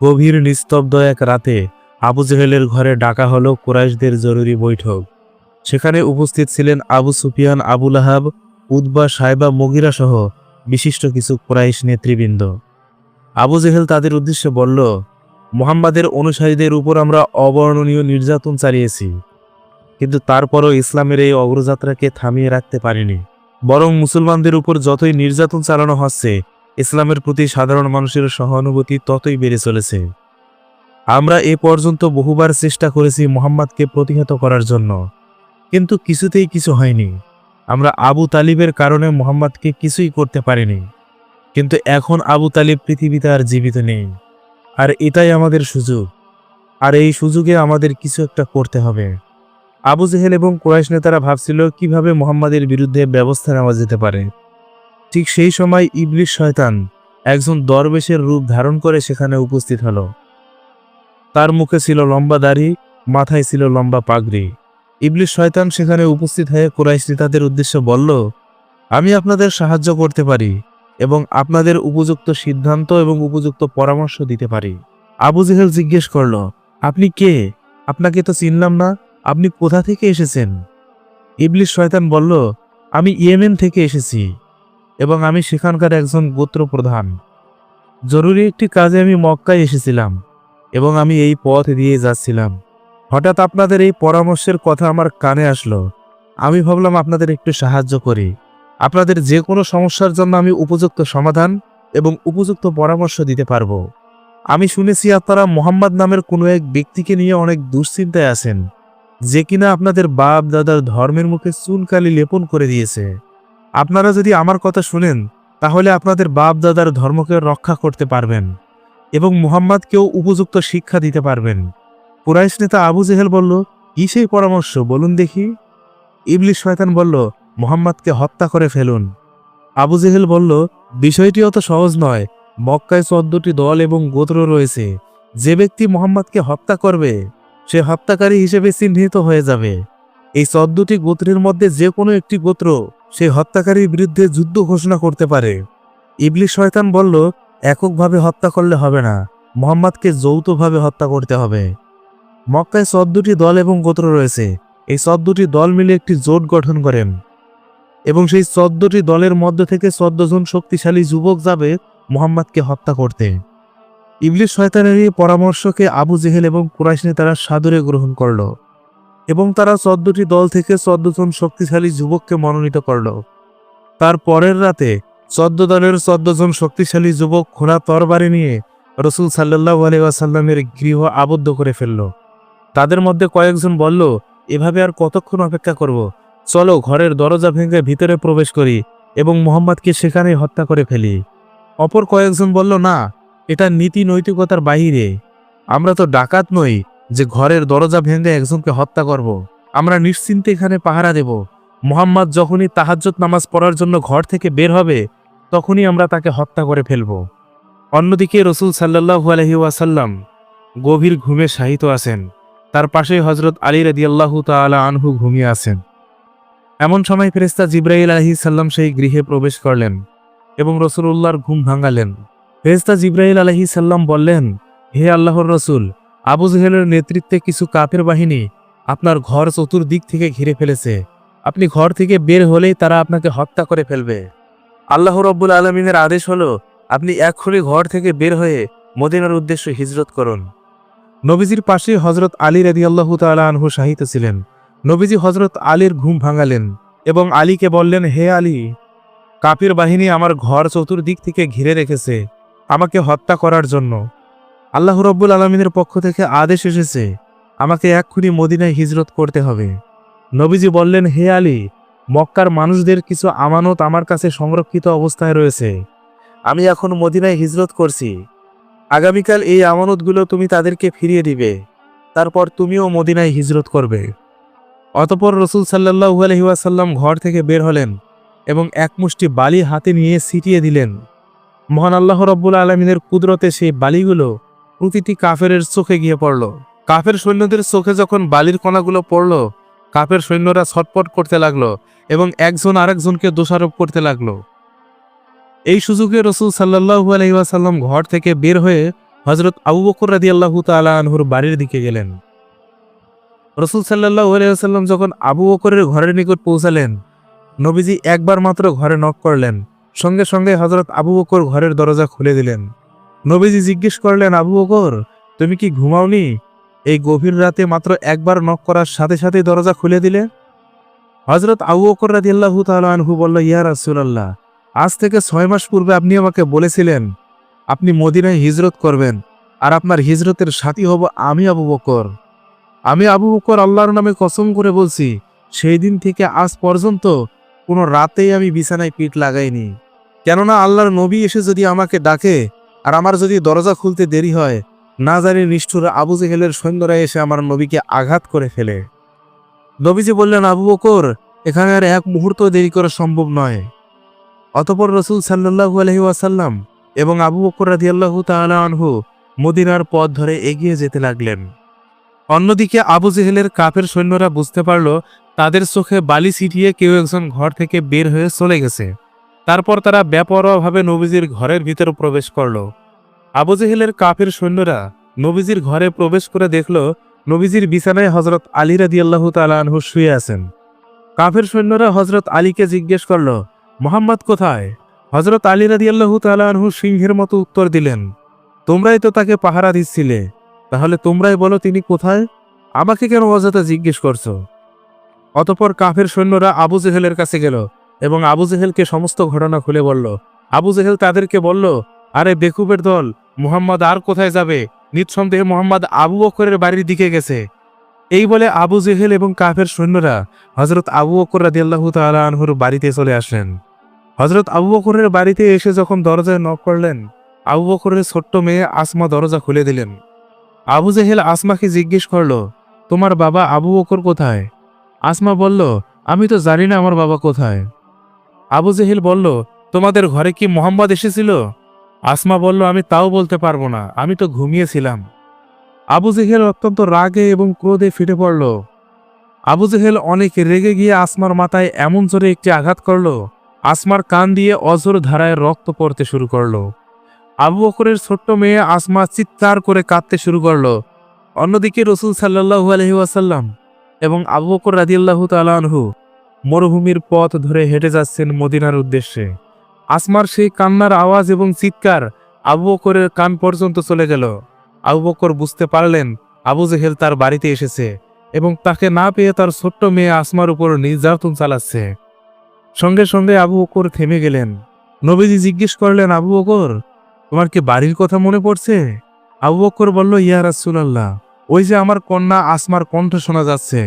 গভীর নিস্তব্ধ এক রাতে আবু জেহেলের ঘরে ডাকা হলো কুরাইশদের জরুরি বৈঠক। সেখানে উপস্থিত ছিলেন আবু সুফিয়ান আবুল আহাব উদ্বা সাহেবা মগিরা সহ বিশিষ্ট কিছু কুরাইশ নেতৃবৃন্দ। আবু জেহেল তাদের উদ্দেশ্যে বলল, মোহাম্মদের অনুসারীদের উপর আমরা অবর্ণনীয় নির্যাতন চালিয়েছি, কিন্তু তারপরও ইসলামের এই অগ্রযাত্রাকে থামিয়ে রাখতে পারিনি। বরং মুসলমানদের উপর যতই নির্যাতন চালানো হচ্ছে ইসলামের প্রতি সাধারণ মানুষের সহানুভূতি ততই বেড়ে চলেছে। আমরা এ পর্যন্ত বহুবার চেষ্টা করেছি মোহাম্মদকে প্রতিহত করার জন্য, কিন্তু কিছুতেই কিছু হয়নি। আমরা আবু তালিবের কারণে মোহাম্মদকে কিছুই করতে পারিনি, কিন্তু এখন আবু তালিব পৃথিবীতে আর জীবিত নেই। আর এটাই আমাদের সুযোগ, আর এই সুযোগে আমাদের কিছু একটা করতে হবে। আবু জেহেল এবং কুরাইশ নেতারা ভাবছিল কীভাবে মোহাম্মদের বিরুদ্ধে ব্যবস্থা নেওয়া যেতে পারে। ঠিক সেই সময় ইবলিশ শয়তান একজন দরবেশের রূপ ধারণ করে সেখানে উপস্থিত হল। তার মুখে ছিল লম্বা দাড়ি, মাথায় ছিল লম্বা পাগড়ি। ইবলিশ শয়তান সেখানে উপস্থিত হয়ে কুরাইশ নেতাদের উদ্দেশ্যে বলল, আমি আপনাদের সাহায্য করতে পারি এবং আপনাদের উপযুক্ত সিদ্ধান্ত এবং উপযুক্ত পরামর্শ দিতে পারি। আবু জেহেল জিজ্ঞেস করল, আপনি কে? আপনাকে তো চিনলাম না। আপনি কোথা থেকে এসেছেন? ইবলিশ শয়তান বলল, আমি ইয়েমেন থেকে এসেছি। এবং আমি সেখানকার একজন গোত্র প্রধান জরুরি একটি কাজে আমি মক্কায় এসেছিলাম এবং আমি এই পথ দিয়ে যাচ্ছিলাম। হঠাৎ আপনাদের এই পরামর্শের কথা আমার কানে আসলো। আমি ভাবলাম আপনাদের একটু সাহায্য করি। আপনাদের যে কোনো সমস্যার জন্য আমি উপযুক্ত সমাধান এবং উপযুক্ত পরামর্শ দিতে পারব। আমি শুনেছি আপনারা মোহাম্মদ নামের কোনো এক ব্যক্তিকে নিয়ে অনেক দুশ্চিন্তায় আছেন, যে কিনা আপনাদের বাপ দাদার ধর্মের মুখে চুনকালি লেপন করে দিয়েছে। আপনারা যদি আমার কথা শুনেন, তাহলে আপনাদের বাপ দাদার ধর্মকে রক্ষা করতে পারবেন এবং মুহাম্মাদকেও উপযুক্ত শিক্ষা দিতে পারবেন। কুরাইশ নেতা আবু জেহেল বলল, কি সেই পরামর্শ? বলুন দেখি। ইবলিশ শয়তান বলল, মোহাম্মদকে হত্যা করে ফেলুন। আবু জেহেল বলল, বিষয়টি অত সহজ নয়। মক্কায় চোদ্দটি দল এবং গোত্র রয়েছে। যে ব্যক্তি মোহাম্মদকে হত্যা করবে, সে হত্যাকারী হিসেবে চিহ্নিত হয়ে যাবে। এই চোদ্দটি গোত্রের মধ্যে যে কোনো একটি গোত্র সেই হত্যাকারীর বিরুদ্ধে যুদ্ধ ঘোষণা করতে পারে। ইবলিশ শয়তান বলল, এককভাবে হত্যা করলে হবে না। মোহাম্মদকে যৌথভাবে হত্যা করতে হবে। মক্কায় চোদ্দটি দল এবং গোত্র রয়েছে। এই চোদ্দটি দল মিলে একটি জোট গঠন করেন। এবং সেই চোদ্দটি দলের মধ্য থেকে চোদ্দ জন শক্তিশালী যুবক যাবে মোহাম্মদকে হত্যা করতে। ইবলিশ শয়তানের এই পরামর্শকে আবু জেহেল এবং কুরাইশ নেতারা সাদরে গ্রহণ করল। এবং তারা চোদ্দটি দল থেকে চোদ্দ জন শক্তিশালী যুবককে মনোনীত করল। তার পরের রাতে চোদ্দ দলের চোদ্দ জন শক্তিশালী যুবক খোলা তরবারি নিয়ে রসুল সাল্লাহ আলিয়াসাল্লামের গৃহ আবদ্ধ করে ফেলল। তাদের মধ্যে কয়েকজন বলল, এভাবে আর কতক্ষণ অপেক্ষা করব? চলো ঘরের দরজা ভেঙে ভিতরে প্রবেশ করি এবং মোহাম্মদকে সেখানেই হত্যা করে ফেলি। অপর কয়েকজন বলল, না, এটা নীতি নৈতিকতার বাহিরে। আমরা তো ডাকাত নই যে ঘরের দরজা ভেঙে একজনকে হত্যা করব। আমরা নিশ্চিন্তে এখানে পাহারা দেব। মোহাম্মদ যখনই তাহাজ্জত নামাজ পড়ার জন্য ঘর থেকে বের হবে, তখনই আমরা তাকে হত্যা করে ফেলব। অন্যদিকে রসুল সাল্লাহু আলহি ওয়াসাল্লাম গভীর ঘুমে শাহিত আছেন। তার পাশেই হজরত আলী রাদিয়াল্লাহু তাআলা আনহু ঘুমিয়ে আছেন। এমন সময় ফেরেস্তা জিব্রাইল আলহি সাল্লাম সেই গৃহে প্রবেশ করলেন এবং রসুল্লাহর ঘুম ভাঙালেন। ফেরেস্তা জিব্রাইল আলহি সাল্লাম বললেন, হে আল্লাহর রসুল আবু জেহেলের নেতৃত্বে কিছু কাফের বাহিনী আপনার ঘর চতুর্দিক থেকে ঘিরে ফেলেছে। আপনি ঘর থেকে বের হলেই তারা আপনাকে হত্যা করে ফেলবে। আল্লাহ রব্বুল আলমিনের আদেশ হলো, আপনি এক্ষুনি ঘর থেকে বের হয়ে মদিনার উদ্দেশ্যে হিজরত করুন। নবীজির পাশে হজরত আলী রাদি আল্লাহ আনহু শাহিত ছিলেন। নবীজি হজরত আলীর ঘুম ভাঙালেন এবং আলীকে বললেন, হে আলী কাপির বাহিনী আমার ঘর চতুর্দিক থেকে ঘিরে রেখেছে। আমাকে হত্যা করার জন্য আল্লাহ রব্বুল আলমিনের পক্ষ থেকে আদেশ এসেছে, আমাকে এক্ষুনি মদিনায় হিজরত করতে হবে। নবীজি বললেন, হে আলী, মক্কার মানুষদের কিছু আমানত আমার কাছে সংরক্ষিত অবস্থায় রয়েছে। আমি এখন মদিনায় হিজরত করছি। আগামীকাল এই আমানতগুলো তুমি তাদেরকে ফিরিয়ে দিবে। তারপর তুমিও মদিনায় হিজরত করবে। অতপর রসুল সাল্লাহু আলহিউসাল্লাম ঘর থেকে বের হলেন এবং এক মুষ্টি বালি হাতে নিয়ে ছিটিয়ে দিলেন। মহান আল্লাহ রব্বুল আলমিনের কুদরতে সেই বালিগুলো প্রতিটি কাফের চোখে গিয়ে পড়ল। কাফের সৈন্যদের চোখে যখন বালির কণাগুলো পড়ল, কাফের সৈন্যরা ছটপট করতে লাগল এবং একজন আরেকজনকে দোষারোপ করতে লাগল। এই সুযোগে রসুল সাল্লাহু আলহিহাসাল্লাম ঘর থেকে বের হয়ে হজরত আবু বকর রাদি আল্লাহ তালা বাড়ির দিকে গেলেন। রসুল সাল্লাহ আলাইসাল্লাম যখন আবু বকরের ঘরের নিকট পৌঁছালেন, নবীজি একবার মাত্র ঘরে নক করলেন। সঙ্গে সঙ্গে হজরত আবু বকর ঘরের দরজা খুলে দিলেন। নবীজি জিজ্ঞেস করলেন, আবু বকর, তুমি কি ঘুমাওনি? এই গভীর রাতে মাত্র একবার নক করার সাথে সাথে দরজা খুলে দিলে। হজরত আবু বকর রাদি আল্লাহ আনহু বলল, ইয়া রাসুলাল্লাহ, আজ থেকে ছয় মাস পূর্বে আপনি আমাকে বলেছিলেন, আপনি মদিনায় হিজরত করবেন, আর আপনার হিজরতের সাথী হব আমি আবু বকর। আমি আবু বকর আল্লাহর নামে কসম করে বলছি, সেই দিন থেকে আজ পর্যন্ত কোনো রাতেই আমি বিছানায় পিঠ লাগাইনি। কেননা আল্লাহর নবী এসে যদি আমাকে ডাকে আর আমার যদি দরজা খুলতে দেরি হয়, না জানি নিষ্ঠুর আবু জেহেলের সৈন্যরা এসে আমার নবীকে আঘাত করে ফেলে। নবীজি বললেন, আবু বকর, এখানে আর এক মুহূর্ত দেরি করা সম্ভব নয়। অতপর রসুল সাল্লাহু আলহি ওয়াসাল্লাম এবং আবু বকর রাদিয়াল্লাহু তাআলা মদিনার পথ ধরে এগিয়ে যেতে লাগলেন। অন্যদিকে আবু জেহেলের কাপের সৈন্যরা বুঝতে পারল, তাদের চোখে বালি ছিটিয়ে কেউ একজন ঘর থেকে বের হয়ে চলে গেছে। তারপর তারা বেপরোয়াভাবে নবীজির ঘরের ভিতরে প্রবেশ করল। আবু জেহেলের কাফের সৈন্যরা নবীজির ঘরে প্রবেশ করে দেখল নবীজির বিছানায় হজরত আলী রাদিয়াল্লাহু তাআলা আনহু শুয়ে আছেন। কাফের সৈন্যরা হজরত আলীকে জিজ্ঞেস করল, মোহাম্মদ কোথায়? হজরত আলী রাদিয়াল্লাহু তাআলা আনহু সিংহের মতো উত্তর দিলেন, তোমরাই তো তাকে পাহারা দিচ্ছিলে, তাহলে তোমরাই বলো তিনি কোথায়? আমাকে কেন অযথা জিজ্ঞেস করছ? অতপর কাফের সৈন্যরা আবু জেহেলের কাছে গেল এবং আবু জেহেলকে সমস্ত ঘটনা খুলে বলল। আবু জেহেল তাদেরকে বলল, আরে বেকুবের দল, মুহাম্মদ আর কোথায় যাবে? নিঃসন্দেহে মোহাম্মদ আবু বকরের বাড়ির দিকে গেছে। এই বলে আবু জেহেল এবং কাফের সৈন্যরা হজরত আবু বকর রাদিয়াল্লাহু তাআলা আনহুর বাড়িতে চলে আসেন হজরত আবু বকরের বাড়িতে এসে যখন দরজায় নক করলেন, আবু বকরের ছোট্ট মেয়ে আসমা দরজা খুলে দিলেন। আবু জেহেল আসমাকে জিজ্ঞেস করল, তোমার বাবা আবু বকর কোথায়? আসমা বলল, আমি তো জানি না আমার বাবা কোথায়। আবু জেহেল বলল, তোমাদের ঘরে কি মোহাম্মদ এসেছিল? আসমা বলল, আমি তাও বলতে পারব না, আমি তো ঘুমিয়েছিলাম। আবু জেহেল অত্যন্ত রাগে এবং ক্রোধে ফিরে পড়ল। আবু জেহেল অনেক রেগে গিয়ে আসমার মাথায় এমন জোরে একটি আঘাত করল, আসমার কান দিয়ে অজর ধারায় রক্ত পড়তে শুরু করল। আবু বকরের ছোট্ট মেয়ে আসমা চিৎকার করে কাঁদতে শুরু করল। অন্যদিকে রসুল সাল্লাহু আলহি ওয়াসাল্লাম এবং আবু বকর রাদিয়াল্লাহু তালানহু মরুভূমির পথ ধরে হেঁটে যাচ্ছেন মদিনার উদ্দেশ্যে। আসমার সেই কান্নার আওয়াজ এবং চিৎকার আবু বকরের কান পর্যন্ত চলে গেল। আবু বকর বুঝতে পারলেন, আবু জেহেল তার বাড়িতে এসেছে এবং তাকে না পেয়ে তার ছোট্ট মেয়ে আসমার উপর নির্যাতন চালাচ্ছে। সঙ্গে সঙ্গে আবু বকর থেমে গেলেন। নবীজি জিজ্ঞেস করলেন, আবু বকর, তোমার কি বাড়ির কথা মনে পড়ছে? আবু বকর বলল, ইয়া রাসূলুল্লাহ, ওই যে আমার কন্যা আসমার কণ্ঠ শোনা যাচ্ছে।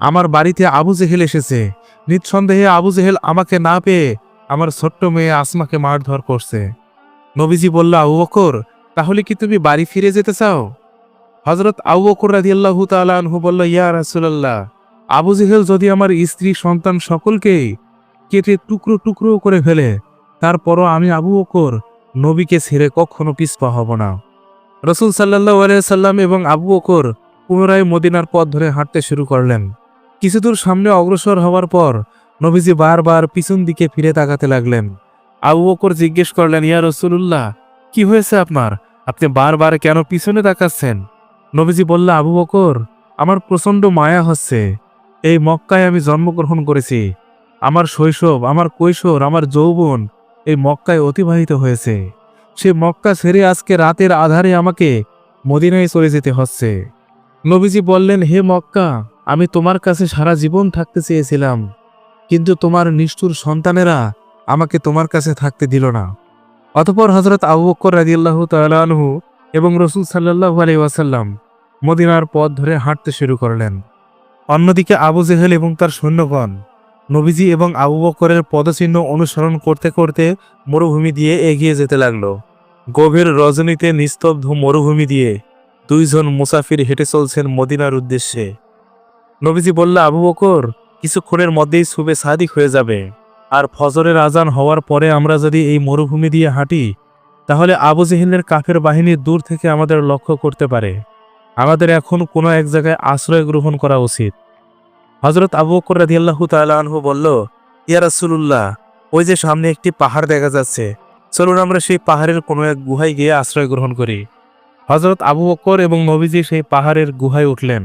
আমার বাড়িতে আবু জেহেল এসেছে। নিঃসন্দেহে আবু জেহেল আমাকে না পেয়ে আমার ছোট্ট মেয়ে আসমাকে মারধর করছে। নবীজি বলল, আবু বকর, তাহলে কি তুমি বাড়ি ফিরে যেতে চাও? হজরত আবু বকর রাদিয়াল্লাহু তাআলা আনহু বলল, ইয়া রাসূলুল্লাহ, আবু জেহেল যদি আমার স্ত্রী, সন্তান সকলকেই কেটে টুকরো টুকরো করে ফেলে, তারপরও আমি আবু বকর, নবীকে ছেড়ে কখনো পিছপা হব না। রসুল সাল্লাহ সাল্লাম এবং আবু বকর পুনরায় মদিনার পথ ধরে হাঁটতে শুরু করলেন। কিছুদূর সামনে অগ্রসর হওয়ার পর নবীজি বারবার পিছন দিকে ফিরে তাকাতে লাগলেন। আবু বকর জিজ্ঞেস করলেন, ইয়া রসুল্লাহ কি হয়েছে আপনার? আপনি বারবার কেন পিছনে তাকাচ্ছেন? নবীজি বলল আবু বকর, আমার প্রচণ্ড মায়া হচ্ছে। এই মক্কায় আমি জন্মগ্রহণ করেছি। আমার শৈশব, আমার কৈশোর, আমার যৌবন এই মক্কায় অতিবাহিত হয়েছে। সে মক্কা ছেড়ে আজকে রাতের আধারে আমাকে মদিনায় চলে যেতে হচ্ছে। নবীজি বললেন, হে মক্কা আমি তোমার কাছে সারা জীবন থাকতে চেয়েছিলাম, কিন্তু তোমার নিষ্ঠুর সন্তানেরা আমাকে তোমার কাছে থাকতে দিল না। অতপর হজরত আবু বক্কর রাদিয়াল্লাহু তাআলা আনহু এবং রসুল সাল্লাল্লাহু আলি ওয়াসাল্লাম মদিনার পথ ধরে হাঁটতে শুরু করলেন। অন্যদিকে আবু জেহেল এবং তার সৈন্যগণ নবীজি এবং আবু বকরের পদচিহ্ন অনুসরণ করতে করতে মরুভূমি দিয়ে এগিয়ে যেতে লাগল। গভীর রজনীতে নিস্তব্ধ মরুভূমি দিয়ে দুইজন মুসাফির হেঁটে চলছেন মদিনার উদ্দেশ্যে। নবীজি বলল, আবু বকর কিছুক্ষণের মধ্যেই সুবে সাদিক হয়ে যাবে। আর ফজরের আজান হওয়ার পরে আমরা যদি এই মরুভূমি দিয়ে হাঁটি, তাহলে আবু জেহেলের কাফের বাহিনী দূর থেকে আমাদের লক্ষ্য করতে পারে। আমাদের এখন কোনো এক জায়গায় আশ্রয় গ্রহণ করা উচিত। হজরত আবু বকর রাদিয়াল্লাহু তাআলা আনহু বলল, ইয়া রাসূলুল্লাহ, ওই যে সামনে একটি পাহাড় দেখা যাচ্ছে, চলুন আমরা সেই পাহাড়ের কোনো এক গুহায় গিয়ে আশ্রয় গ্রহণ করি। হজরত আবু বক্কর এবং নবীজি সেই পাহাড়ের গুহায় উঠলেন।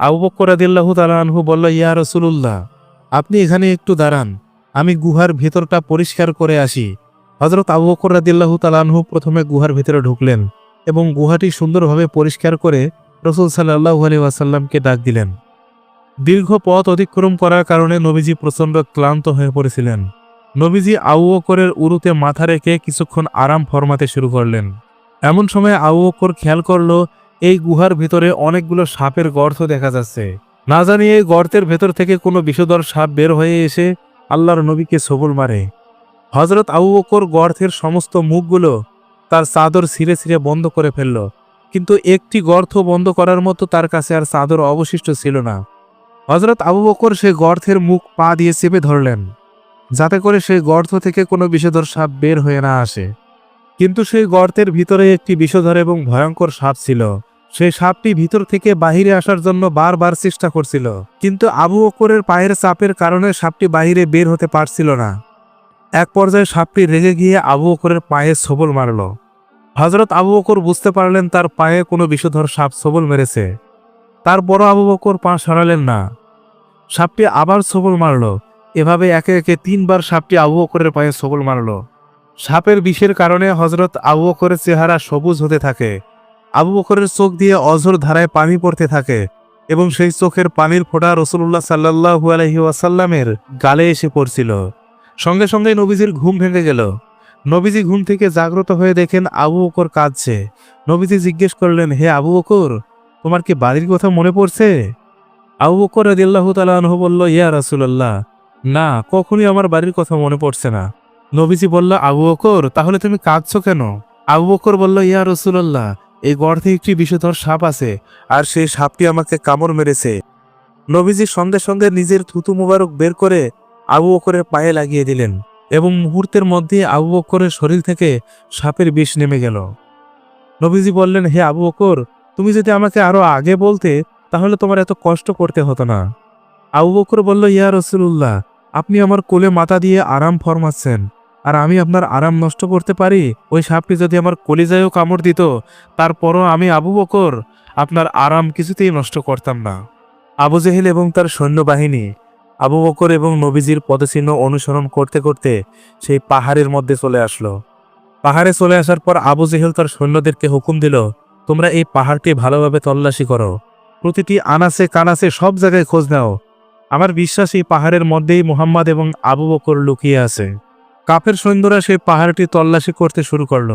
আবু বক্কর আদিল্লাহু তালানহু বলল, ইয়া রসুল্লাহ আপনি এখানে একটু দাঁড়ান। আমি গুহার ভেতরটা পরিষ্কার করে আসি। হজরত আবু বক্কর রাদিল্লাহু তালানহু প্রথমে গুহার ভেতরে ঢুকলেন এবং গুহাটি সুন্দরভাবে পরিষ্কার করে রসুল সাল্লাহু আলি ওয়াসাল্লামকে ডাক দিলেন। দীর্ঘ পথ অতিক্রম করার কারণে নবীজি প্রচণ্ড ক্লান্ত হয়ে পড়েছিলেন। নবীজি আবু উরুতে মাথা রেখে কিছুক্ষণ আরাম ফরমাতে শুরু করলেন। এমন সময় আবু বকর খেয়াল করল এই গুহার ভিতরে অনেকগুলো সাপের গর্ত দেখা যাচ্ছে। না জানি এই গর্তের ভেতর থেকে কোনো বিষধর সাপ বের হয়ে এসে আল্লাহর নবীকে সবল মারে। হজরত আবু বকর গর্তের সমস্ত মুখগুলো তার চাদর ছিঁড়ে ছিঁড়ে বন্ধ করে ফেলল, কিন্তু একটি গর্ত বন্ধ করার মতো তার কাছে আর চাদর অবশিষ্ট ছিল না। হজরত আবু বকর সেই গর্তের মুখ পা দিয়ে চেপে ধরলেন, যাতে করে সেই গর্ত থেকে কোনো বিষধর সাপ বের হয়ে না আসে। কিন্তু সেই গর্তের ভিতরে একটি বিষধর এবং ভয়ঙ্কর সাপ ছিল। সেই সাপটি ভিতর থেকে বাহিরে আসার জন্য বারবার চেষ্টা করছিল, কিন্তু আবু বকরের পায়ের চাপের কারণে সাপটি বাহিরে বের হতে পারছিল না। এক পর্যায়ে সাপটি রেগে গিয়ে আবু বকরের পায়ে সবল মারল। হজরত আবু বকর বুঝতে পারলেন তার পায়ে কোনো বিষধর সাপ সবল মেরেছে। তারপরও আবু বকর পা সরালেন না। সাপটি আবার সবল মারল। এভাবে একে একে তিনবার সাপটি আবু বকরের পায়ে সবল মারল। সাপের বিষের কারণে হজরত আবু বকরের চেহারা সবুজ হতে থাকে। আবু বকরের চোখ দিয়ে অঝোর ধারায় পানি পড়তে থাকে এবং সেই চোখের পানির ফোঁটা রসুল্লাহ সাল্লাহু আলহি ওয়াসাল্লামের গালে এসে পড়ছিল। সঙ্গে সঙ্গে নবীজির ঘুম ভেঙে গেল। নবীজি ঘুম থেকে জাগ্রত হয়ে দেখেন আবু বকর কাঁদছে। নবীজি জিজ্ঞেস করলেন, হে আবু বকর, তোমার কি বাড়ির কথা মনে পড়ছে? আবু বকর আদিল্লাহ তালাহ বলল, ইয়া রাসুলাল্লাহ, না, কখনই আমার বাড়ির কথা মনে পড়ছে না। নবীজি বলল, আবু বকর, তাহলে তুমি কাঁদছো কেন? আবু বকর বলল, ইয়া রসুলাল্লাহ এই গর্তে একটি বিষধর সাপ আছে, আর সেই সাপটি আমাকে কামড় মেরেছে। নবীজি সঙ্গে সঙ্গে নিজের থুতু মুবারক বের করে আবু বকরের পায়ে লাগিয়ে দিলেন এবং মুহূর্তের মধ্যে আবু বকরের শরীর থেকে সাপের বিষ নেমে গেল। নবীজি বললেন, হে আবু বকর, তুমি যদি আমাকে আরও আগে বলতে, তাহলে তোমার এত কষ্ট করতে হতো না। আবু বকর বলল, ইয়া রসুল্লাহ আপনি আমার কোলে মাথা দিয়ে আরাম ফরমাচ্ছেন। আর আমি আপনার আরাম নষ্ট করতে পারি? ওই সাপটি যদি আমার কলিজায়ও কামড় দিত, তারপরও আমি আবু বকর আপনার আরাম কিছুতেই নষ্ট করতাম না। আবু জেহেল এবং তার সৈন্যবাহিনী, আবু বকর এবং নবীজির পদচিহ্ন অনুসরণ করতে করতে সেই পাহাড়ের মধ্যে চলে আসলো। পাহাড়ে চলে আসার পর আবু জেহেল তার সৈন্যদেরকে হুকুম দিল, তোমরা এই পাহাড়টি ভালোভাবে তল্লাশি করো। প্রতিটি আনাসে কানাসে সব জায়গায় খোঁজ নাও। আমার বিশ্বাস এই পাহাড়ের মধ্যেই মুহাম্মদ এবং আবু বকর লুকিয়ে আছে। কাফের সৈন্যরা সেই পাহাড়টি তল্লাশি করতে শুরু করল।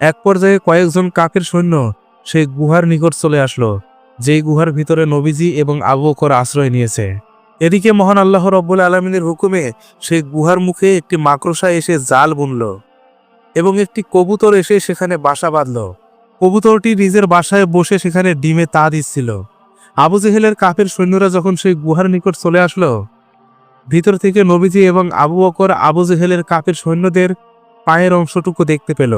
এক পর্যায়ে কয়েকজন কাফের সৈন্য সেই গুহার নিকট চলে আসলো, যেই গুহার ভিতরে নবীজি এবং আবু বকর আশ্রয় নিয়েছে। এদিকে মহান আল্লাহ রব্বুল আলমিনের হুকুমে সেই গুহার মুখে একটি মাকড়সা এসে জাল বুনল এবং একটি কবুতর এসে সেখানে বাসা বাঁধল। কবুতরটি নিজের বাসায় বসে সেখানে ডিমে তা দিচ্ছিল। আবু জেহেলের কাফের সৈন্যরা যখন সেই গুহার নিকট চলে আসলো ভিতর থেকে নবীজি এবং আবু বকর আবু জেহেলের কাপের সৈন্যদের পায়ের অংশটুকু দেখতে পেল।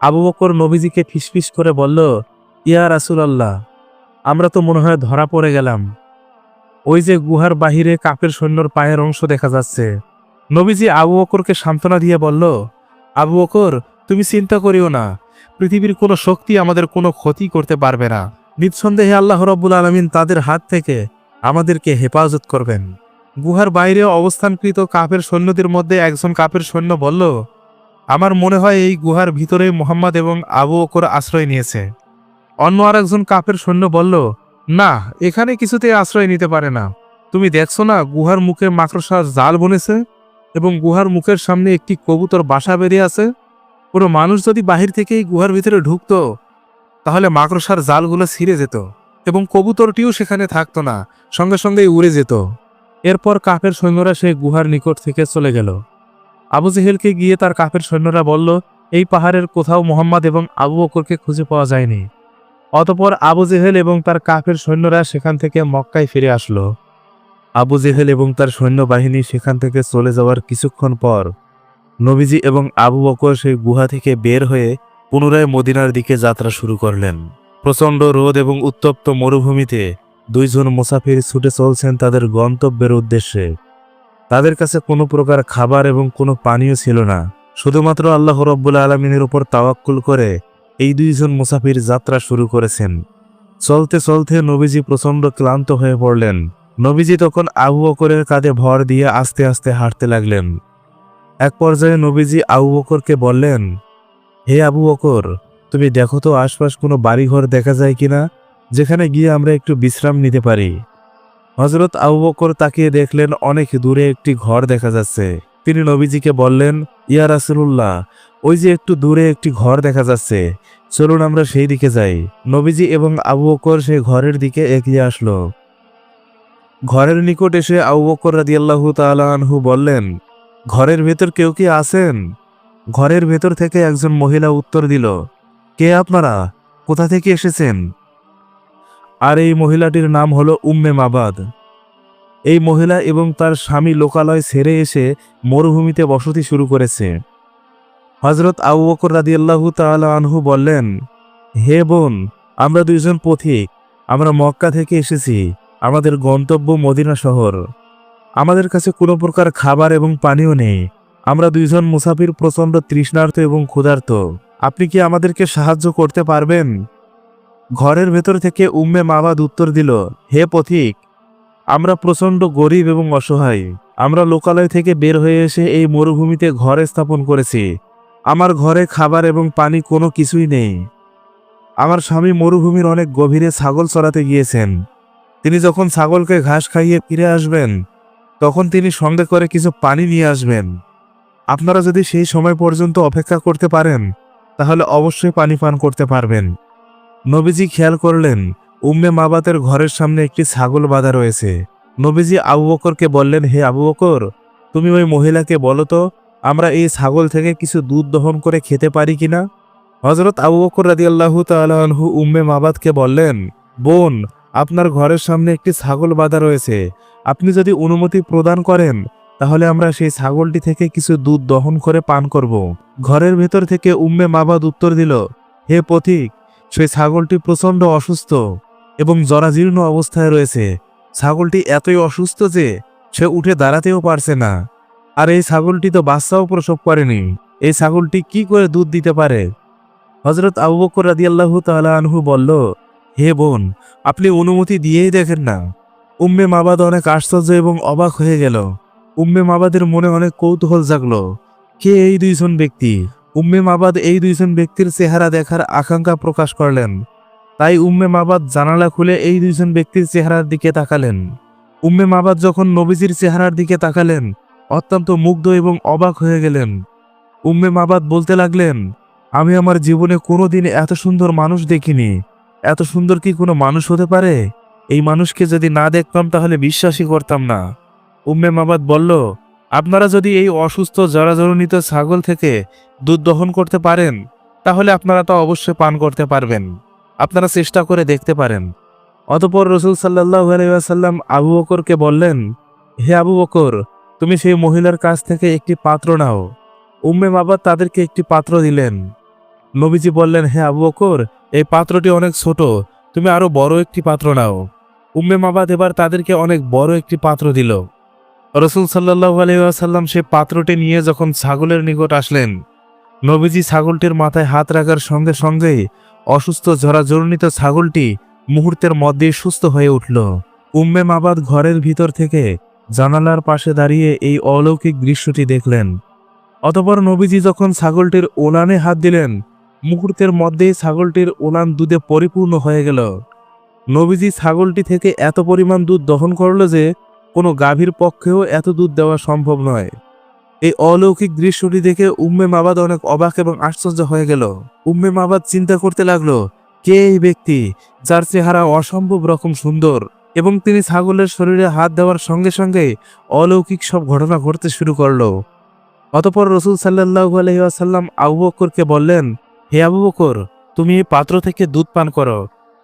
আবু বকর নবীজিকে ফিসফিস করে বলল, ইয়া রাসুলাল্লাহ, আমরা তো মনে হয় ধরা পড়ে গেলাম। ওই যে গুহার বাহিরে কাপের সৈন্যর পায়ের অংশ দেখা যাচ্ছে। নবীজি আবু বকরকে সান্ত্বনা দিয়ে বলল, আবু বকর, তুমি চিন্তা করিও না। পৃথিবীর কোনো শক্তি আমাদের কোনো ক্ষতি করতে পারবে না। নিঃসন্দেহে আল্লাহ রব্বুল আলমিন তাদের হাত থেকে আমাদেরকে হেফাজত করবেন। গুহার বাইরে অবস্থানকৃত কাপের সৈন্যদের মধ্যে একজন কাপের সৈন্য বলল, আমার মনে হয় এই গুহার ভিতরে মোহাম্মদ এবং আবু বকর আশ্রয় নিয়েছে। অন্য আরেকজন কাপের সৈন্য বলল, না, এখানে কিছুতে আশ্রয় নিতে পারে না। তুমি দেখছ না, গুহার মুখে মাকড়সার জাল বনেছে এবং গুহার মুখের সামনে একটি কবুতর বাসা বেরিয়ে আছে। কোনো মানুষ যদি বাহির থেকে এই গুহার ভিতরে ঢুকতো, তাহলে মাকড়সার জালগুলো ছিঁড়ে যেত এবং কবুতরটিও সেখানে থাকতো না, সঙ্গে সঙ্গেই উড়ে যেত। এরপর কাফের সৈন্যরা সেই গুহার নিকট থেকে চলে গেল। আবু জেহেলকে গিয়ে তার কাফের সৈন্যরা বলল, এই পাহাড়ের কোথাও মোহাম্মদ এবং আবু বকরকে খুঁজে পাওয়া যায়নি। অতপর আবু জেহেল এবং তার কাফের সৈন্যরা সেখান থেকে মক্কায় ফিরে আসলো। আবু জেহেল এবং তার সৈন্যবাহিনী সেখান থেকে চলে যাওয়ার কিছুক্ষণ পর নবীজি এবং আবু বকর সেই গুহা থেকে বের হয়ে পুনরায় মদিনার দিকে যাত্রা শুরু করলেন। প্রচণ্ড রোদ এবং উত্তপ্ত মরুভূমিতে দুইজন মুসাফির ছুটে চলছেন তাদের গন্তব্যের উদ্দেশ্যে। তাদের কাছে কোনো প্রকার খাবার এবং কোনো পানীয় ছিল না। শুধুমাত্র আল্লাহ রব্বুল আলমিনের উপর তাওয়াক্কুল করে এই দুইজন মুসাফির যাত্রা শুরু করেছেন। চলতে চলতে নবীজি প্রচণ্ড ক্লান্ত হয়ে পড়লেন। নবীজি তখন আবু বকরের কাঁধে ভর দিয়ে আস্তে আস্তে হাঁটতে লাগলেন। এক পর্যায়ে নবীজি আবু বকরকে বললেন, হে আবু বকর, তুমি দেখো তো আশপাশ কোনো বাড়িঘর দেখা যায় কিনা? যেখানে গিয়ে আমরা একটু বিশ্রাম নিতে পারি। হজরত আবু বকর তাকিয়ে দেখলেন অনেক দূরে একটি ঘর দেখা যাচ্ছে। তিনি নবীজিকে বললেন, ইয়া রাসুল্লাহ ওই যে একটু দূরে একটি ঘর দেখা যাচ্ছে। চলুন আমরা সেই দিকে যাই। নবীজি এবং আবু বকর সেই ঘরের দিকে এগিয়ে আসলো। ঘরের নিকট এসে আবু বকর রাদিয়াল্লাহু আনহু বললেন, ঘরের ভেতর কেউ কি আছেন? ঘরের ভেতর থেকে একজন মহিলা উত্তর দিল, কে আপনারা? কোথা থেকে এসেছেন? আর এই মহিলাটির নাম হলো উম্মে মাবাদ। এই মহিলা এবং তার স্বামী লোকালয় ছেড়ে এসে মরুভূমিতে বসতি শুরু করেছে। হজরত আবু বকর রাদিয়াল্লাহু তাআলা আনহু বললেন, হে বোন, আমরা দুইজন পথিক। আমরা মক্কা থেকে এসেছি। আমাদের গন্তব্য মদিনা শহর। আমাদের কাছে কোনো প্রকার খাবার এবং পানীয় নেই। আমরা দুইজন মুসাফির প্রচণ্ড তৃষ্ণার্ত এবং ক্ষুধার্ত। আপনি কি আমাদেরকে সাহায্য করতে পারবেন? ঘরের ভেতর থেকে উম্মে মাবাদ উত্তর দিল, হে পথিক, আমরা প্রচণ্ড গরিব এবং অসহায়। আমরা লোকালয় থেকে বের হয়ে এসে এই মরুভূমিতে ঘর স্থাপন করেছি। আমার ঘরে খাবার এবং পানি কোনো কিছুই নেই। আমার স্বামী মরুভূমির অনেক গভীরে ছাগল চড়াতে গিয়েছেন। তিনি যখন ছাগলকে ঘাস খাইয়ে ফিরে আসবেন, তখন তিনি সঙ্গে করে কিছু পানি নিয়ে আসবেন। আপনারা যদি সেই সময় পর্যন্ত অপেক্ষা করতে পারেন, তাহলে অবশ্যই পানি পান করতে পারবেন। নবীজি খেয়াল করলেন, উম্মে মাবাতের ঘরের সামনে একটি ছাগল বাঁধা রয়েছে। নবীজি আবু বকরকে বললেন, হে আবু বকর, তুমি ওই মহিলাকে বলো তো, আমরা এই ছাগল থেকে কিছু দুধ দহন করে খেতে পারি কিনা হজরত আবু বকর রাদিয়াল্লাহু তাআলা আনহু উম্মে মাবাদকে বললেন, বোন, আপনার ঘরের সামনে একটি ছাগল বাঁধা রয়েছে। আপনি যদি অনুমতি প্রদান করেন, তাহলে আমরা সেই ছাগলটি থেকে কিছু দুধ দহন করে পান করব। ঘরের ভেতর থেকে উম্মে মাবাদ উত্তর দিল, হে পথিক সেই ছাগলটি প্রচণ্ড অসুস্থ এবং জরাজীর্ণ অবস্থায় রয়েছে। ছাগলটি এতই অসুস্থ যে সে উঠে দাঁড়াতেও পারছে না। আর এই ছাগলটি তো বাচ্চাও প্রসব করেনি। এই ছাগলটি কি করে দুধ দিতে পারে? হজরত আবু বকর রাদিয়াল্লাহু তাআলা আনহু বলল, হে বোন, আপনি অনুমতি দিয়েই দেখেন না। উম্মে মাবাদ অনেক আশ্চর্য এবং অবাক হয়ে গেল। উম্মে মাবাদের মনে অনেক কৌতূহল জাগলো। কে এই দুইজন ব্যক্তি? উম্মে মাবাদ এই দুইজন ব্যক্তির চেহারা দেখার আকাঙ্ক্ষা প্রকাশ করলেন। তাই উম্মে মাবাদ জানালা খুলে এই দুইজন ব্যক্তির চেহারার দিকে তাকালেন। উম্মে মাবাদ যখন নবীজির চেহারার দিকে তাকালেন, অত্যন্ত মুগ্ধ এবং অবাক হয়ে গেলেন। উম্মে মাবাদ বলতে লাগলেন, আমি আমার জীবনে কোনো দিন এত সুন্দর মানুষ দেখিনি। এত সুন্দর কি কোনো মানুষ হতে পারে? এই মানুষকে যদি না দেখতাম তাহলে বিশ্বাসই করতাম না। উম্মে মাবাদ বলল আপনারা যদি এই অসুস্থ জরাজরণিত ছাগল থেকে দুধ দহন করতে পারেন, তাহলে আপনারা তা অবশ্যই পান করতে পারবেন। আপনারা চেষ্টা করে দেখতে পারেন। অতপর রসুল সাল্লাহ আলাইসাল্লাম আবু বকরকে বললেন, হে আবু বকর, তুমি সেই মহিলার কাছ থেকে একটি পাত্র নাও। উম্মে মাবাদ তাদেরকে একটি পাত্র দিলেন। নবীজি বললেন, হে আবু বকর, এই পাত্রটি অনেক ছোট, তুমি আরও বড় একটি পাত্র নাও। উম্মে মাবাদ এবার তাদেরকে অনেক বড় একটি পাত্র দিল। রসুল সাল্লাহ আলাইসাল্লাম সে পাত্রটি নিয়ে যখন ছাগলের নিকট আসলেন, নবীজি ছাগলটির মাথায় হাত রাখার সঙ্গে সঙ্গেই অসুস্থ জরাজর্ণিত ছাগলটি মুহূর্তের মধ্যেই সুস্থ হয়ে উঠল। উম্মে মাবাদ ঘরের ভিতর থেকে জানালার পাশে দাঁড়িয়ে এই অলৌকিক দৃশ্যটি দেখলেন। অতপর নবীজি যখন ছাগলটির ওলানে হাত দিলেন, মুহূর্তের মধ্যেই ছাগলটির ওলান দুধে পরিপূর্ণ হয়ে গেল। নবীজি ছাগলটি থেকে এত পরিমাণ দুধ দহন করল যে কোনো গাভীর পক্ষেও এত দুধ দেওয়া সম্ভব নয়। এই অলৌকিক দৃশ্যটি দেখে উম্মে মাবাদ অনেক অবাক এবং আশ্চর্য হয়ে গেল। উম্মে মাবাদ চিন্তা করতে লাগল, কে এই ব্যক্তি যার চেহারা অসম্ভব রকম সুন্দর এবং তিনি ছাগলের শরীরে হাত দেওয়ার সঙ্গে সঙ্গে অলৌকিক সব ঘটনা ঘটতে শুরু করল। অতপর রসুল সাল্লাহ আলহিহাসাল্লাম আবু বকরকে বললেন, হে আবু বকর, তুমি এই পাত্র থেকে দুধ পান করো।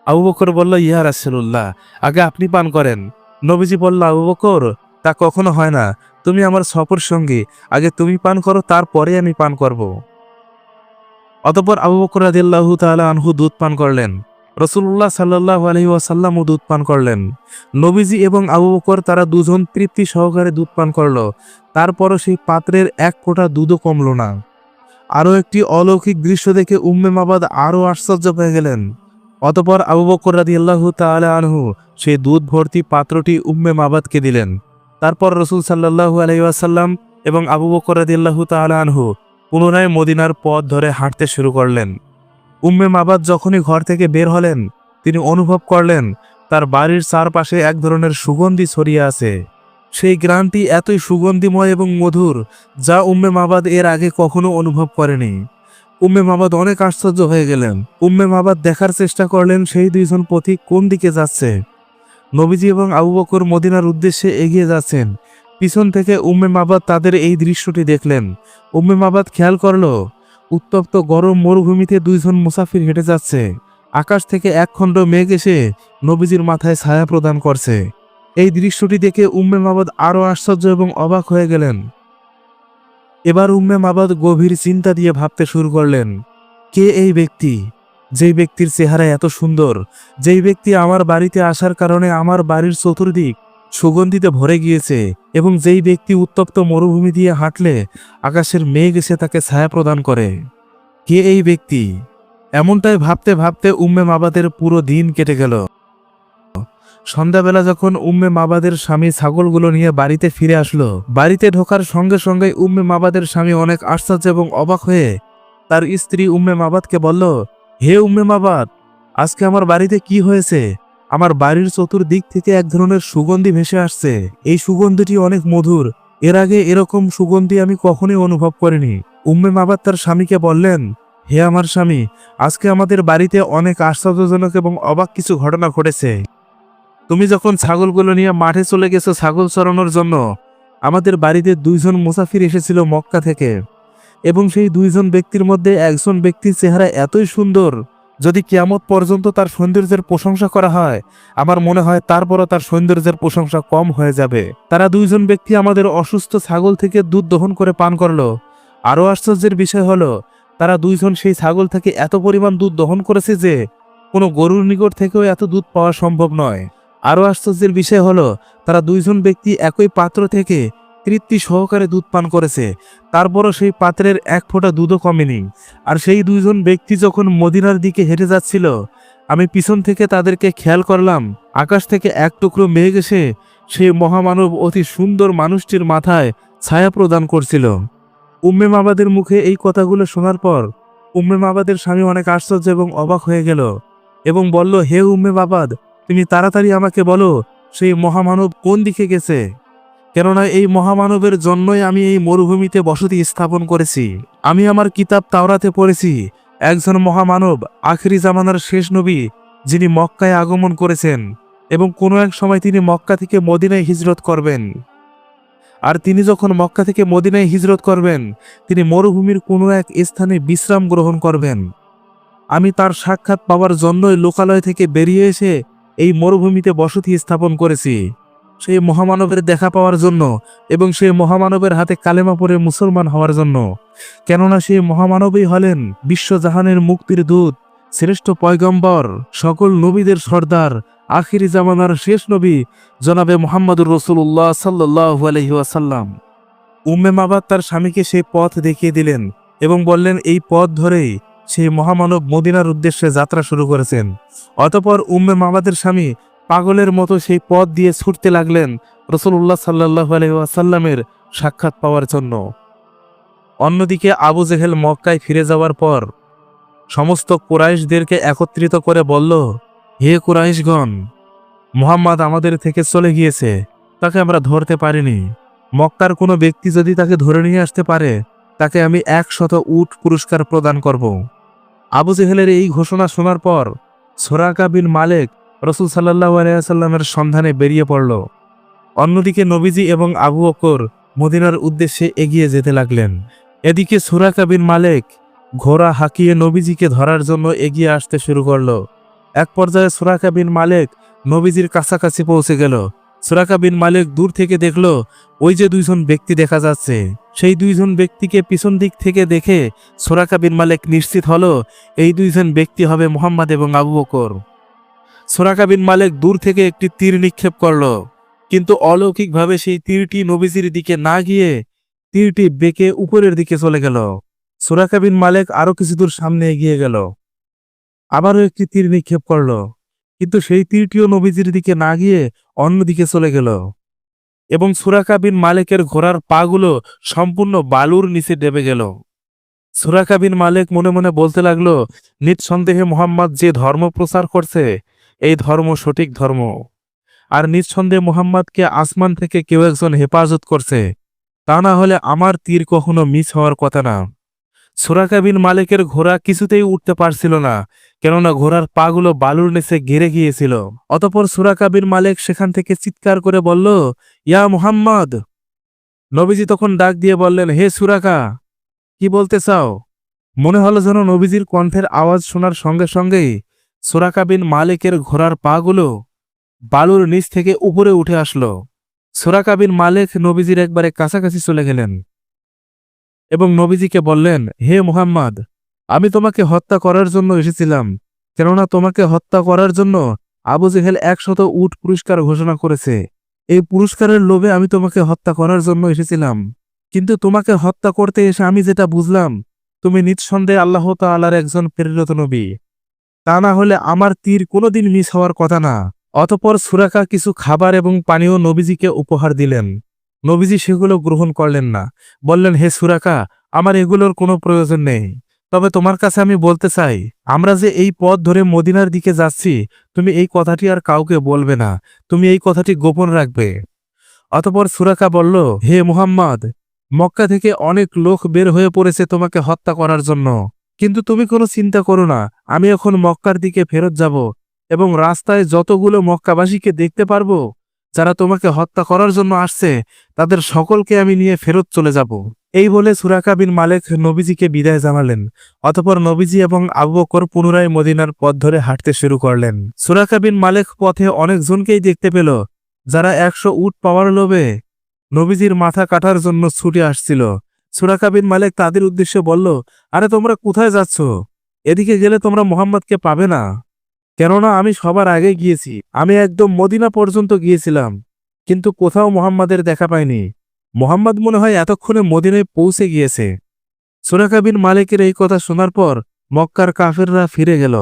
আবু বকর বলল, ইয়া রাসেলুল্লাহ, আগে আপনি পান করেন। নবীজি বলল, আবু বকর, তা কখনো হয় না। তুমি আমার সফর সঙ্গী। আগে তুমি পান করো, তারপরে আমি পান করব। অতপর আবু বকর রাদিল্লাহু তাআলা আনহু দুধ পান করলেন। রসুল্লাহ সাল্লাহ আলহি ওয়াসাল্লামও দুধ পান করলেন। নবীজি এবং আবু বকর, তারা দুজন তৃপ্তি সহকারে দুধ পান করল। তারপরও সেই পাত্রের এক ফোঁটা দুধও কমল না। আরও একটি অলৌকিক দৃশ্য দেখে উম্মে মাবাদ আরও আশ্চর্য হয়ে গেলেন। অতপর আবু বকর রাদিয়াল্লাহু তাআলা আনহু সেই দুধ ভর্তি পাত্রটি উম্মে মাবাদকে দিলেন। তারপর রসুল সাল্লাল্লাহু আলাইহি ওয়াসাল্লাম এবং আবু বকর রাদিয়াল্লাহু তাআলা আনহু পুনরায় মদিনার পথ ধরে হাঁটতে শুরু করলেন। উম্মে মাবাদ যখনই ঘর থেকে বের হলেন, তিনি অনুভব করলেন, তার বাড়ির চারপাশে এক ধরনের সুগন্ধি ছড়িয়ে আছে। সেই গ্রানটি এতই সুগন্ধিময় এবং মধুর, যা উম্মে মাবাদ এর আগে কখনো অনুভব করেনি। উম্মে মাবাদ অনেক আশ্চর্য হয়ে গেলেন। উম্মে মাবাদ দেখার চেষ্টা করলেন সেই দুইজন পথিক কোন দিকে যাচ্ছে। নবীজি এবং আবু বকর মদিনার উদ্দেশ্যে এগিয়ে যাচ্ছেন। পিছন থেকে উম্মে মাবাদ তাদের এই দৃশ্যটি দেখলেন। উম্মে মাবাদ খেয়াল করল, উত্তপ্ত গরম মরুভূমিতে দুইজন মুসাফির হেঁটে যাচ্ছে। আকাশ থেকে এক খণ্ড মেঘ এসে নবীজির মাথায় ছায়া প্রদান করছে। এই দৃশ্যটি দেখে উম্মে মাবাদ আরও আশ্চর্য এবং অবাক হয়ে গেলেন। এবার উম্মে মাবাদ গভীর চিন্তা দিয়ে ভাবতে শুরু করলেন, কে এই ব্যক্তি? যেই ব্যক্তির চেহারা এত সুন্দর, যেই ব্যক্তি আমার বাড়িতে আসার কারণে আমার বাড়ির চতুর্দিক সুগন্ধিতে ভরে গিয়েছে এবং যেই ব্যক্তি উত্তপ্ত মরুভূমি দিয়ে হাঁটলে আকাশের মেঘ এসে তাকে ছায়া প্রদান করে। কে এই ব্যক্তি? এমনটাই ভাবতে ভাবতে উম্মে মাবাদের পুরো দিন কেটে গেল। সন্ধ্যাবেলা যখন উম্মে মাবাদের স্বামী ছাগলগুলো নিয়ে বাড়িতে ফিরে আসলো, বাড়িতে ঢোকার সঙ্গে সঙ্গে উম্মে মাবাদের স্বামী অনেক আশ্চর্য এবং অবাক হয়ে তার স্ত্রী উম্মে মাবাদকে বলল, হে উম্মে মাবাদ, আজকে আমার বাড়িতে কি হয়েছে? আমার বাড়ির চতুর্দিক থেকে এক ধরনের সুগন্ধি ভেসে আসছে। এই সুগন্ধিটি অনেক মধুর। এর আগে এরকম সুগন্ধি আমি কখনোই অনুভব করিনি। উম্মে মাবাদ তার স্বামীকে বললেন, হে আমার স্বামী, আজকে আমাদের বাড়িতে অনেক আশ্চর্যজনক এবং অবাক কিছু ঘটনা ঘটেছে। তুমি যখন ছাগলগুলো নিয়ে মাঠে চলে গেছো ছাগল চরানোর জন্য, আমাদের বাড়িতে দুইজন মুসাফির এসেছিল মক্কা থেকে। এবং সেই দুইজন ব্যক্তির মধ্যে একজন ব্যক্তির চেহারা এতই সুন্দর, যদি কিয়ামত পর্যন্ত তার সৌন্দর্যের প্রশংসা করা হয়, আমার মনে হয় তারপরও তার সৌন্দর্যের প্রশংসা কম হয়ে যাবে। তারা দুইজন ব্যক্তি আমাদের অসুস্থ ছাগল থেকে দুধ দহন করে পান করল। আরও আশ্চর্যের বিষয় হলো, তারা দুইজন সেই ছাগল থেকে এত পরিমাণ দুধ দহন করেছে যে, কোনো গরুর নিকট থেকেও এত দুধ পাওয়া সম্ভব নয়। আরও আশ্চর্যের বিষয় হলো, তারা দুইজন ব্যক্তি একই পাত্র থেকে তৃপ্তি সহকারে দুধ পান করেছে। তারপরও সেই পাত্রের এক ফোঁটা দুধও কমেনি। আর সেই দুইজন ব্যক্তি যখন মদিনার দিকে হেঁটে যাচ্ছিল, আমি পিছন থেকে তাদেরকে খেয়াল করলাম, আকাশ থেকে এক টুকরো মেঘ এসে সেই মহামানব অতি সুন্দর মানুষটির মাথায় ছায়া প্রদান করছিল। উম্মে মাবাদের মুখে এই কথাগুলো শোনার পর, উম্মে মাবাদের স্বামী অনেক আশ্চর্য এবং অবাক হয়ে গেল এবং বলল, হে উম্মে বাবাদ তুমি তাড়াতাড়ি আমাকে বলো, সেই মহামানব কোন দিকে গেছে? কেননা এই মহামানবের জন্যই আমি এই মরুভূমিতে বসতি স্থাপন করেছি। আমি আমার কিতাব তাওরাতে পড়েছি, একজন মহামানব আখরি জামানার শেষ নবী, যিনি মক্কায় আগমন করেছেন, এবং কোনো এক সময় তিনি মক্কা থেকে মদিনায় হিজরত করবেন। আর তিনি যখন মক্কা থেকে মদিনায় হিজরত করবেন, তিনি মরুভূমির কোনো এক স্থানে বিশ্রাম গ্রহণ করবেন। আমি তার সাক্ষাৎ পাওয়ার জন্যই লোকালয় থেকে বেরিয়ে এসে এই মরুভূমিতে বসতি স্থাপন করেছি। সেই মহামানবের দেখা পাওয়ার জন্য এবং সেই মহামানবের হাতে কালেমা পরে মুসলমান হওয়ার জন্য। কেননা সেই মহামানবই হলেন বিশ্বজাহানের মুক্তির দূত, শ্রেষ্ঠ পয়গম্বর, সকল নবীদের সর্দার, আখিরি জামানার শেষ নবী, জনাবে মোহাম্মদুর রসুল্লাহ সাল্লাহ আলহিহাসাল্লাম উম্মে মাবাদ তার স্বামীকে সেই পথ দেখিয়ে দিলেন এবং বললেন, এই পথ ধরেই সেই মহামানব মদিনার উদ্দেশ্যে যাত্রা শুরু করেছেন। অতপর উম্মে মাবাদের স্বামী পাগলের মতো সেই পথ দিয়ে ছুটতে লাগলেন রসুল্লাহ সাল্লাহ আলহিহাসাল্লামের সাক্ষাৎ পাওয়ার জন্য। অন্যদিকে আবু জেহেল মক্কায় ফিরে যাওয়ার পর সমস্ত কুরাইশদেরকে একত্রিত করে বলল, হে কুরাইশগণ, মোহাম্মদ আমাদের থেকে চলে গিয়েছে, তাকে আমরা ধরতে পারিনি। মক্কার কোনো ব্যক্তি যদি তাকে ধরে নিয়ে আসতে পারে, তাকে আমি একশত উট পুরস্কার প্রদান করব। আবু জেহেলের এই ঘোষণা শোনার পর সোরাকা বিন মালেক রসুল সাল্লাহ আলাইসাল্লামের সন্ধানে বেরিয়ে পড়ল। অন্যদিকে নবীজি এবং আবু অকর মদিনার উদ্দেশ্যে এগিয়ে যেতে লাগলেন। এদিকে সুরাকা বিন মালেক ঘোড়া হাঁকিয়ে নবীজিকে ধরার জন্য এগিয়ে আসতে শুরু করল। এক পর্যায়ে সুরাকা বিন মালেক নবীজির কাছাকাছি পৌঁছে গেল। সুরাকা বিন মালেক দূর থেকে দেখল, ওই যে দুইজন ব্যক্তি দেখা যাচ্ছে। সেই দুইজন ব্যক্তিকে পিছন দিক থেকে দেখে সোরাকা বিন মালেক নিশ্চিত হলো, এই দুইজন ব্যক্তি হবে মোহাম্মদ এবং আবু বকর। সোরাকা বিন মালেক দূর থেকে একটি তীর নিক্ষেপ করল, কিন্তু অলৌকিকভাবে সেই তীরটি নবীজির দিকে না গিয়ে তীরটি বেঁকে উপরের দিকে চলে গেল। সুরাকা বিন মালেক আরও কিছু দূর সামনে এগিয়ে গেল। আবারও একটি তীর নিক্ষেপ করল। কিন্তু সেই তীরটিও নবীজির দিকে না গিয়ে অন্যদিকে চলে গেল। এবং সুরাকা বিন মালেকের ঘোড়ার পাগুলো সম্পূর্ণ বালুর নিচে ডেবে গেল। সুরাকা বিন মালেক মনে মনে বলতে লাগল, নিঃসন্দেহে মোহাম্মদ যে ধর্ম প্রচার করছে, এই ধর্ম সঠিক ধর্ম। আর নিঃসন্দেহে মোহাম্মদকে আসমান থেকে কেউ একজন হেফাজত করছে। তা না হলে আমার তীর কখনো মিস হওয়ার কথা না। সুরাকা বিন মালিকের ঘোড়া কিছুতেই উঠতে পারছিল না, কেননা ঘোড়ার পাগুলো বালুর নিচে ঘিরে গিয়েছিল। অতপর সুরাকা বিন মালিক সেখান থেকে চিৎকার করে বলল, ইয়া মুহাম্মদ! নবীজি তখন ডাক দিয়ে বললেন, হে সুরাকা, কি বলতে চাও? মনে হলো যেন নবীজির কণ্ঠের আওয়াজ শোনার সঙ্গে সঙ্গেই সুরাকা বিন মালিকের ঘোড়ার পাগুলো বালুর নিচ থেকে উপরে উঠে আসলো। সুরাকা বিন মালিক নবীজির একবারে কাছাকাছি চলে গেলেন। এবং নবীজিকে বললেন, হে মুহাম্মদ, আমি তোমাকে হত্যা করার জন্য এসেছিলাম, কেননা তোমাকে হত্যা করার জন্য আবু জেহেল একশত উট পুরস্কার ঘোষণা করেছে। এই পুরস্কারের লোভে আমি তোমাকে হত্যা করার জন্য এসেছিলাম, কিন্তু তোমাকে হত্যা করতে এসে আমি যেটা বুঝলাম, তুমি নিঃসন্দেহে আল্লাহ তাআলার একজন প্রেরিত নবী। তা না হলে আমার তীর কোনোদিন মিস হওয়ার কথা না। অতপর সুরাকা কিছু খাবার এবং পানীয় নবীজিকে উপহার দিলেন। নবীজি সেগুলো গ্রহণ করলেন না। বললেন, হে সুরাকা, আমার এগুলোর কোনো প্রয়োজন নেই। তবে তোমার কাছে আমি বলতে চাই, আমরা যে এই পথ ধরে মদিনার দিকে যাচ্ছি, তুমি এই কথাটি আর কাউকে বলবে না। তুমি এই কথাটি গোপন রাখবে। অতপর সুরাকা বলল, হে মুহাম্মদ, মক্কা থেকে অনেক লোক বের হয়ে পড়েছে তোমাকে হত্যা করার জন্য। কিন্তু তুমি কোনো চিন্তা করো না, আমি এখন মক্কার দিকে ফেরত যাব এবং রাস্তায় যতগুলো মক্কাবাসীকে দেখতে পারব যারা তোমাকে হত্যা করার জন্য আসছে, তাদের সকলকে আমি নিয়ে ফেরত চলে যাব। এই বলে সুরাকা বিন মালেক নবীজিকে বিদায় জানালেন, অতপর নবীজি এবং আবু বকর পুনরায় মদিনার পথ ধরে হাঁটতে শুরু করলেন। সুরাকা বিন মালেক পথে অনেকজনকেই দেখতে পেল, যারা একশো উট পাওয়ার লোভে নবীজির মাথা কাটার জন্য ছুটে আসছিল। সুরাকা বিন মালেক তাদের উদ্দেশ্যে বলল, আরে তোমরা কোথায় যাচ্ছ? এদিকে গেলে তোমরা মোহাম্মদকে পাবে না। কেননা আমি সবার আগে গিয়েছি। আমি একদম মদিনা পর্যন্ত গিয়েছিলাম, কিন্তু কোথাও মোহাম্মদের দেখা পাইনি। মোহাম্মদ মনে হয় এতক্ষণে মদিনায় পৌঁছে গিয়েছে। সোনাকাবিন বিন মালিকের এই কথা শোনার পর মক্কার কাফেররা ফিরে গেল।